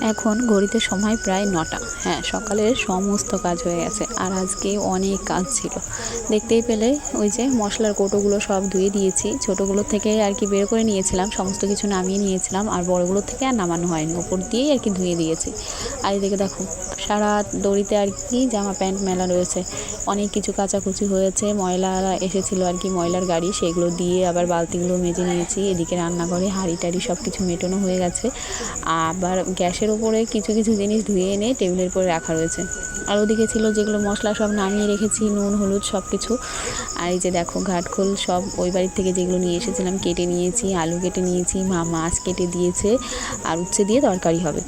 এখন ঘড়িতে সময় প্রায় নটা। হ্যাঁ সকালের সমস্ত কাজ হয়ে গেছে। আর আজকে অনেক কাজ ছিল। দেখতেই পেলে ওই যে মশলার কৌটোগুলো সব ধুয়ে দিয়েছি। ছোটোগুলোর থেকে আর কি বের করে নিয়েছিলাম, সমস্ত কিছু নামিয়ে নিয়েছিলাম। আর বড়গুলোর থেকে আর নামানো হয়নি। ওপর দিয়েই আর কি ধুয়ে দিয়েছি। আর এদিকে দেখো, সারা দড়িতে আর কি জামা প্যান্ট মেলা রয়েছে। অনেক কিছু কাচাকুচি হয়েছে। ময়লা এসেছিল আর কি ময়লার গাড়ি, সেগুলো দিয়ে আবার বালতিগুলো মেজে নিয়েছি। এদিকে রান্নাঘরে হাঁড়ি টাড়ি সব কিছু মেটানো হয়ে গেছে। আবার গ্যাসের ওপরে কিছু কিছু জিনিস ধুয়ে এনে টেবিলের উপরে রাখা রয়েছে। আর ওদিকে ছিল যেগুলো মশলা সব নামিয়ে রেখেছি, নুন, হলুদ সব কিছু আর এই যে দেখো ঘাটখোল সব ওই বাড়ির থেকে যেগুলো নিয়ে এসেছিলাম কেটে নিয়েছি, আলু কেটে নিয়েছি, মা মাছ কেটে দিয়েছে, আর উচ্ছে দিয়ে তরকারি হবে।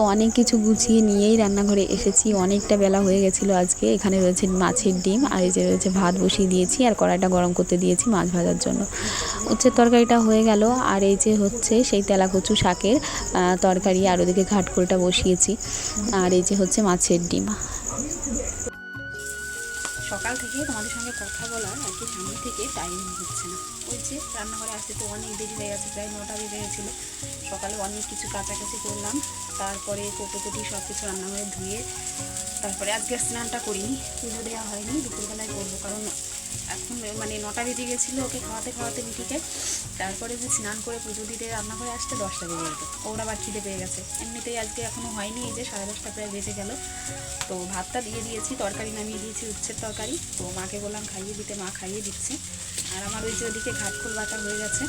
তো অনেক কিছু গুছিয়ে নিয়েই রান্নাঘরে এসেছি। অনেকটা বেলা হয়ে গেছিল আজকে। এখানে রয়েছে মাছের ডিম আর এই যে রয়েছে ভাত বসিয়ে দিয়েছি আর কড়াইটা গরম করতে দিয়েছি মাছ ভাজার জন্য। উচ্ছের তরকারিটা হয়ে গেল আর এই যে হচ্ছে সেই তেলাকচু শাকের তরকারি আর ওদিকে ঘাটখোলটা বসিয়েছি। আর এই যে হচ্ছে মাছের ডিম। সকাল থেকে তোমাদের সঙ্গে কথা বলার আর কি সামনে থেকে টাইম হচ্ছে না। ওই যে রান্নাঘরে আসতে তো অনেক দেরি হয়ে গেছে, প্রায় নটা বেজে গেছিল। সকালে অনেক কিছু কাছাকাছি করলাম, তারপরে কোটোকুটি সব কিছু রান্নাঘরে ধুয়ে, তারপরে আজকে স্নানটা করিনি, পুজো দেওয়া হয়নি, দুপুরবেলায় করব, কারণ এখন মানে নটা বেজে গেছিল ওকে খাওয়াতে খাওয়াতে মিঠিকে তারপরে যে স্নান করে পুজো দিতে রান্নাঘরে আসতে দশটা বেজে যেত ওরা আবার খিদে পেয়ে গেছে। এমনিতেই আজকে এখনও হয়নি, এই যে সাড়ে দশটা প্রায় বেজে গেল। তো ভাতটা দিয়ে দিয়েছি, তরকারি নামিয়ে দিয়েছি, উচ্ছের তরকারি। তো মাকে বললাম খাইয়ে দিতে, মা খাইয়ে দিচ্ছে। আর আমার ওই যে ওদিকে ঘাটখোল বাটা হয়ে গেছে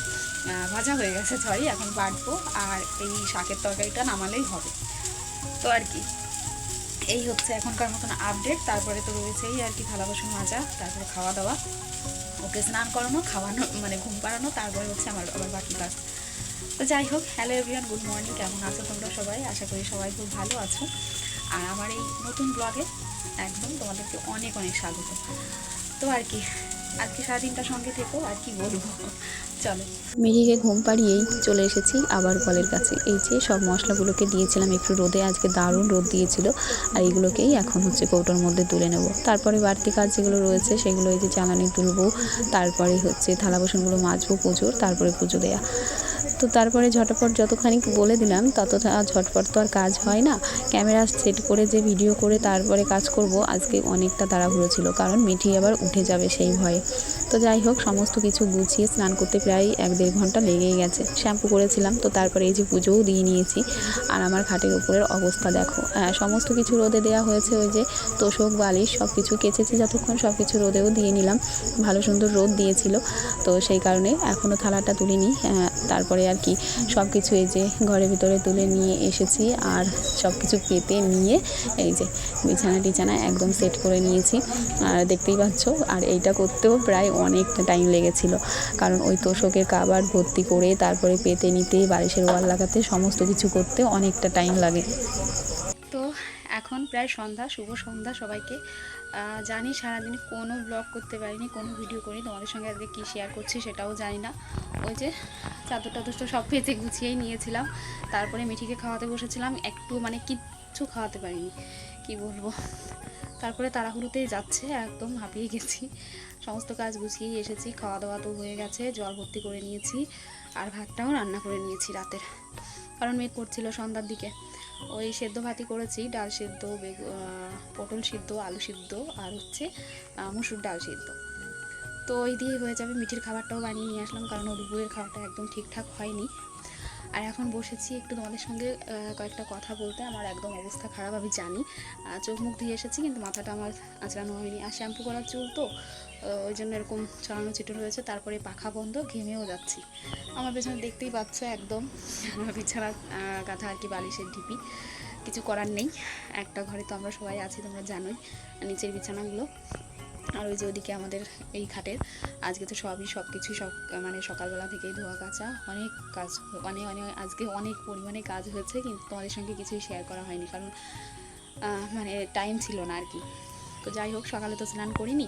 ভাজা হয়ে গেছে সরি এখন বাটবো। আর এই শাকের তরকারিটা নামালেই হবে। তো আর কি। এই হচ্ছে এখনকার মতন আপডেট তারপরে তো রয়েছেই আর কি থালা মাজা, তারপরে খাওয়া দাওয়া ওকে স্নান করানো, খাওয়ানো মানে ঘুম পাড়ানো, তারপরে হচ্ছে আমার আবার বাকি কাজ। তো যাই হোক হ্যালো এভরিওয়ান গুড মর্নিং কেমন আছো তোমরা সবাই? আশা করি সবাই খুব ভালো আছো। আর আমার এই নতুন ব্লগে একদম তোমাদেরকে অনেক অনেক স্বাগত। তো আর কি। আজকে সারাদিনটা সঙ্গে থেকো, আর কি বলব? চলো। মিহিকে ঘুম পাড়িয়েই চলে এসেছি আবার কলের কাছে। এই যে সব মশলাগুলোকে দিয়েছিলাম, একটু রোদে, আজকে দারুণ রোদ দিয়েছিল। আর এগুলোকেই এখন হচ্ছে কৌটোর মধ্যে তুলে নেব। তারপরে বাড়তি কাজ যেগুলো রয়েছে, সেগুলো এই যে জ্বালানি তুলবো, তারপরে হচ্ছে থালা বাসনগুলো মাজবো পুজোর, তারপরে পুজো দেয়া। তো তারপরে ঝটপট যতখানি বলে দিলাম ততটা ঝটপট তো আর কাজ হয় না। ক্যামেরা সেট করে যে ভিডিও করে তারপরে কাজ করব আজকে অনেকটা তাড়াহুড়ো ছিল কারণ মিঠি আবার উঠে যাবে সেই ভয়ে। তো যাই হোক সমস্ত কিছু গুছিয়ে স্নান করতে প্রায় এক দেড় ঘণ্টা লেগেই গেছে। শ্যাম্পু করেছিলাম তো তারপরে এই যে পুজোও দিয়ে নিয়েছি। আর আমার খাটের উপরের অবস্থা দেখো। হ্যাঁ, সমস্ত কিছু রোদে দেওয়া হয়েছে ওই যে তোষক বালিশ সব কিছু কেচেছি যতক্ষণ সব কিছু রোদেও দিয়ে নিলাম। ভালো সুন্দর রোদ দিয়েছিল তো সেই কারণে এখনও থালাটা তুলিনি। তারপরে আর কি সব কিছু এই যে ঘরের ভিতরে তুলে নিয়ে এসেছি আর সব কিছু পেতে নিয়ে এই যে বিছানা টিছানা একদম সেট করে নিয়েছি। আর দেখতেই পাচ্ছ, আর এইটা করতেও প্রায় অনেকটা টাইম লেগেছিল। কারণ ওই তোষকের কাবার ভর্তি করে তারপরে পেতে নিতে, বালিশের ওয়াল লাগাতে, সমস্ত কিছু করতে অনেকটা টাইম লাগে। তো এখন প্রায় সন্ধ্যা, শুভ সন্ধ্যা সবাইকে। জানি সারাদিন কোনো ব্লগ করতে পারিনি, কোনো ভিডিও করিনি। তোমাদের সঙ্গে আজকে কী শেয়ার করছি সেটাও জানি না। ওই যে চাদর টাদর সব পেতে গুছিয়েই নিয়েছিলাম। তারপরে মিঠিকে খাওয়াতে বসেছিলাম, একটু মানে কিচ্ছু খাওয়াতে পারিনি, কি বলব। তারপরে তাড়াহুড়োতেই যাচ্ছে, একদম হাঁপিয়ে গেছি। সমস্ত কাজ গুছিয়েই এসেছি খাওয়া দাওয়া তো হয়ে গেছে, জল ভর্তি করে নিয়েছি, আর ভাতটাও রান্না করে নিয়েছি রাতের। কারণ মেঘ করছিল সন্ধ্যার দিকে। ওই সেদ্ধ ভাতই করেছি, ডাল সেদ্ধ পটল সিদ্ধ, আলু সিদ্ধ, আর হচ্ছে মুসুর ডাল সিদ্ধ। তো ওই দিয়ে হয়ে যাবে। মিঠির খাবারটাও বানিয়ে নিয়ে আসলাম, কারণ ওর দুপুরের খাবারটা একদম ঠিকঠাক হয়নি। আর এখন বসেছি একটু তোমাদের সঙ্গে কয়েকটা কথা বলতে। আমার একদম অবস্থা খারাপ, আমি জানি। চোখ মুখ ধুয়ে এসেছি, কিন্তু মাথাটা আমার আঁচড়ানো হয়নি। আর শ্যাম্পু করার চুল তো ওই জন্য এরকম ছড়ানো ছিটো রয়েছে তারপরে পাখা বন্ধ, ঘেমেও যাচ্ছি। আমার পেছনে দেখতেই পাচ্ছ একদম, আমার বিছানা কাঁথা আর কি বালিশের ঢিপি। কিছু করার নেই। একটা ঘরে তো আমরা সবাই আছি, তোমরা জানোই। নিচের বিছানাগুলো। আর ওই যে ওদিকে আমাদের এই খাটের আজকে তো সবই সব কিছুই সব মানে সকালবেলা থেকেই ধোয়া কাচা, অনেক কাজ, অনেক অনেক, আজকে অনেক পরিমাণে কাজ হয়েছে কিন্তু তোমাদের সঙ্গে কিছুই শেয়ার করা হয়নি কারণ মানে টাইম ছিল না আর কি। তো যাই হোক, সকালে তো স্নান করিনি,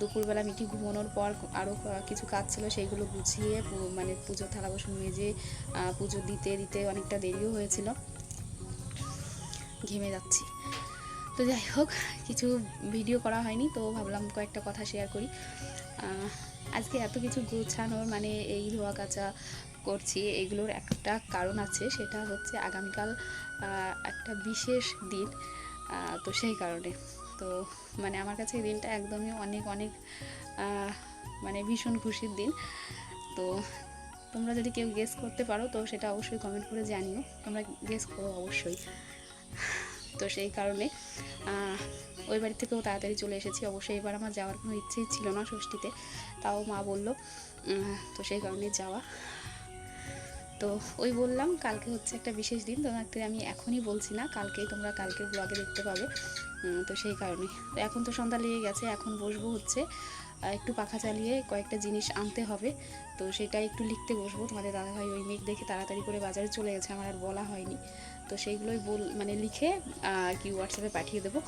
দুপুরবেলা মিটি ঘুমানোর পর আরও কিছু কাজ ছিল সেইগুলো গুছিয়ে মানে পুজোর থালা বাসন মেজে পুজো দিতে দিতে অনেকটা দেরিও হয়েছিল। ঘেমে যাচ্ছি। তো যাই হোক, কিছু ভিডিও করা হয়নি, তো ভাবলাম কয়েকটা কথা শেয়ার করি। আজকে এত কিছু গোছানোর মানে এই ধোয়া কাচা করছি, এগুলোর একটা কারণ আছে, সেটা হচ্ছে আগামীকাল একটা বিশেষ দিন তো সেই কারণে। তো মানে আমার কাছে এই দিনটা একদমই অনেক অনেক মানে ভীষণ খুশির দিন। তো তোমরা যদি কেউ গেস করতে পারো, তো সেটা অবশ্যই কমেন্ট করে জানিও। তোমরা গেস করো অবশ্যই। তো সেই কারণে ওই বাড়ি থেকেও তাড়াতাড়ি চলে এসেছি। অবশ্যই এবার আমার যাওয়ার কোনো ইচ্ছেই ছিল না ষষ্ঠীতে, তাও মা বলল তো সেই কারণে যাওয়া। তো ওই বললাম, কালকে হচ্ছে একটা বিশেষ দিন তোমাকে আমি এখনই বলছি না, কালকেই তোমরা কালকের ব্লগে দেখতে পাবে। তো সেই কারণে। তো এখন তো সন্ধ্যা লেগে গেছে, এখন বসবো হচ্ছে একটু পাখা চালিয়ে কয়েকটা জিনিস আনতে হবে। তো সেটা একটু লিখতে বসবো। তোমাদের দাদাভাই ওই মেঘ দেখে তাড়াতাড়ি করে বাজারে চলে গেছে, আমার আর বলা হয়নি। তো সেইগুলোই বল মানে লিখে কি হোয়াটসঅ্যাপে পাঠিয়ে দেবো।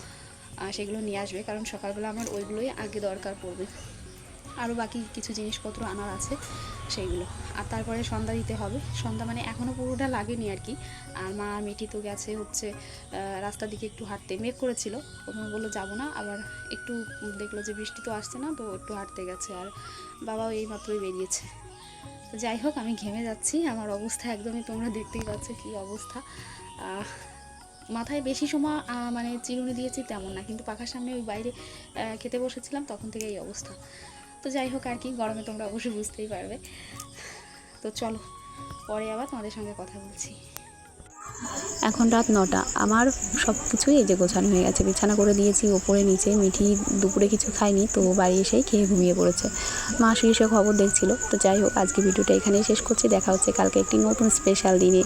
সেগুলো নিয়ে আসবে, কারণ সকালবেলা আমার ওইগুলোই আগে দরকার পড়বে। আরও বাকি কিছু জিনিসপত্র আনার আছে, সেইগুলো। আর তারপরে সন্ধ্যা দিতে হবে। সন্ধ্যা মানে এখনও পুরোটা লাগেনি আর কি। আর মা মিঠি তো গেছে হচ্ছে রাস্তার দিকে একটু হাঁটতে। মেঘ করেছিল প্রথমে বলল যাব না, আবার একটু দেখল যে বৃষ্টি তো আসছে না, তো একটু হাঁটতে গেছে। আর বাবাও এই মাত্রই বেরিয়েছে। তো যাই হোক, আমি ঘেমে যাচ্ছি, আমার অবস্থা একদমই তোমরা দেখতেই পাচ্ছ কী অবস্থা। মাথায় বেশি সময় মানে চিরুনি দিয়েছি তেমন না। কিন্তু পাখার সামনে ওই বাইরে খেতে বসেছিলাম, তখন থেকে এই অবস্থা। তো যাই হোক আর কি, গরমে তোমরা অবশ্যই বুঝতেই পারবে। তো চলো, পরে আবার তোমাদের সঙ্গে কথা বলছি। এখন রাত নটা। আমার সব কিছুই এই যে গোছানো হয়ে গেছে। বিছানা করে দিয়েছি, ওপরে নিচে মিঠি দুপুরে কিছু খায়নি, তো বাড়ি এসেই খেয়ে ঘুমিয়ে পড়েছে। মা শুয়ে খবর দেখছিল। তো যাই হোক, আজকে ভিডিওটা এখানেই শেষ করছি। দেখা হচ্ছে কালকে একটি নতুন স্পেশাল দিনে।